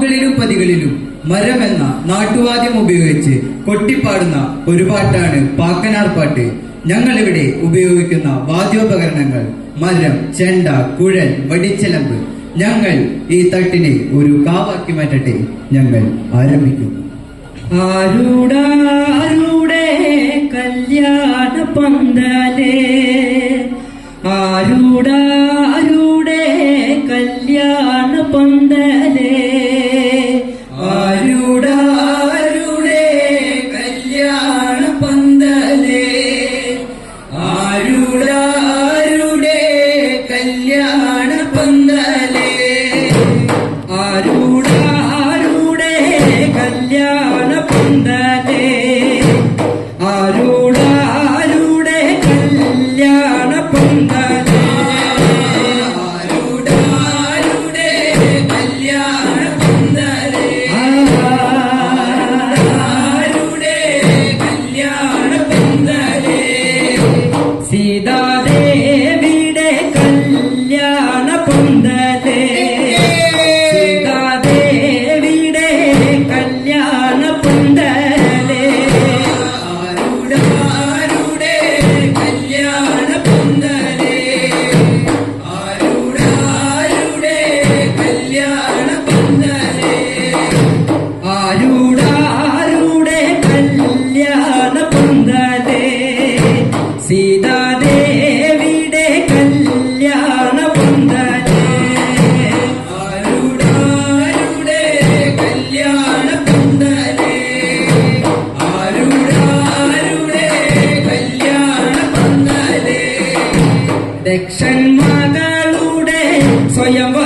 കാവുകളിലും പതികളിലും മരമെന്ന നാട്ടുവാദ്യം ഉപയോഗിച്ച് കൊട്ടിപ്പാടുന്ന ഒരു പാട്ടാണ് പാക്കനാർ പാട്ട്. ഞങ്ങളിവിടെ ഉപയോഗിക്കുന്ന വാദ്യോപകരണങ്ങൾ മരം ചെണ്ട കുഴൽ വടിച്ചലമ്പ്. ഞങ്ങൾ ഈ തട്ടിനെ ഒരു കാവാക്കി മാറ്റട്ടെ. ഞങ്ങൾ ആരംഭിക്കുന്നു. ആരൂടാരുടെ കല്യാണ പന്തലേ? ആരൂടാരുടെ കല്യാണ പന്തലേ? ದಕ್ಷಿಣ ಮಗಳೂಡೆ ಸ್ವಯಂವ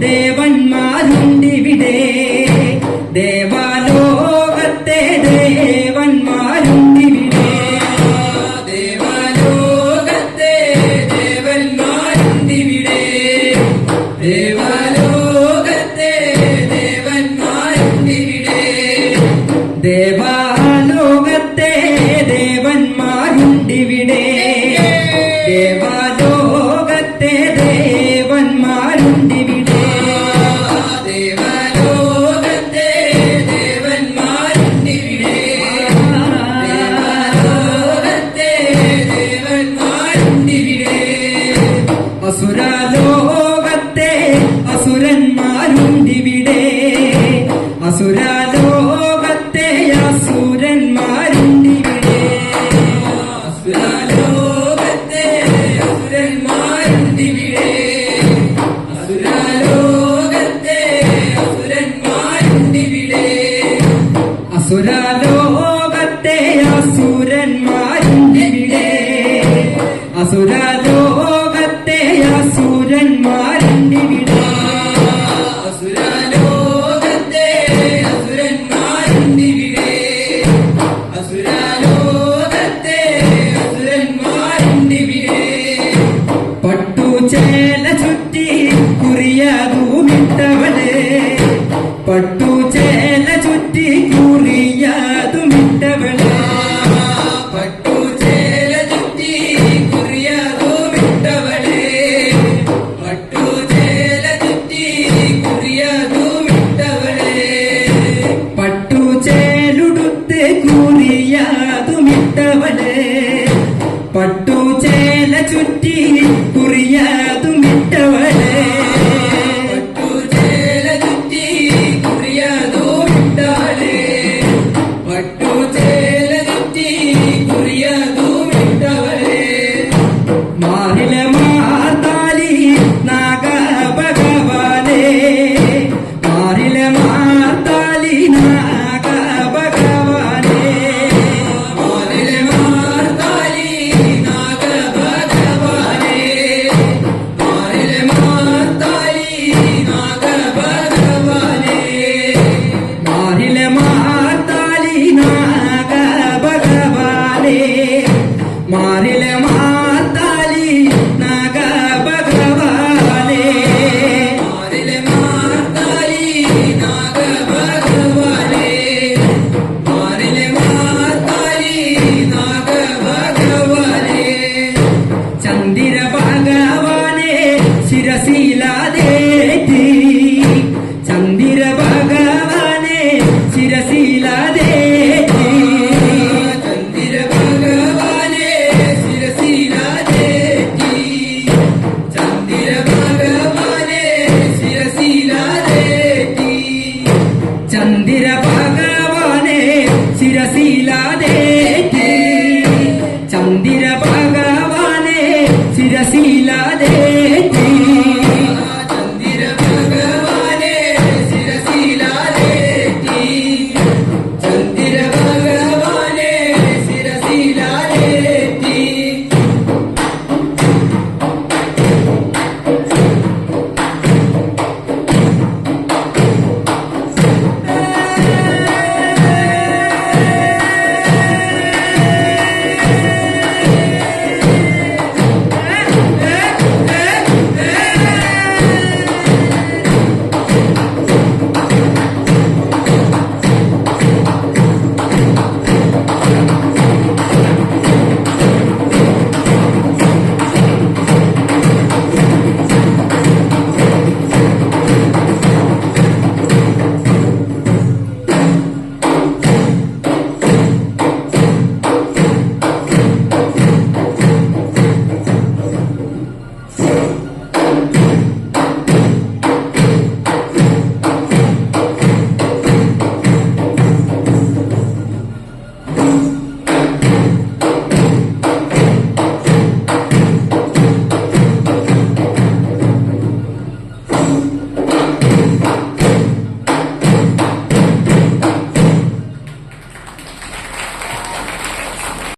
ദേവന്മാരുണ്ടിവിടെ. ദേവാലോകത്തെ ദേവന്മാരുണ്ടിവിടെ. ദേവാലോകത്തെ ദേവന്മാരുണ്ടിവിടെ. ദേവാലോകത്തെ ദേവന്മാരുണ്ടിവിടെ. ദേവാ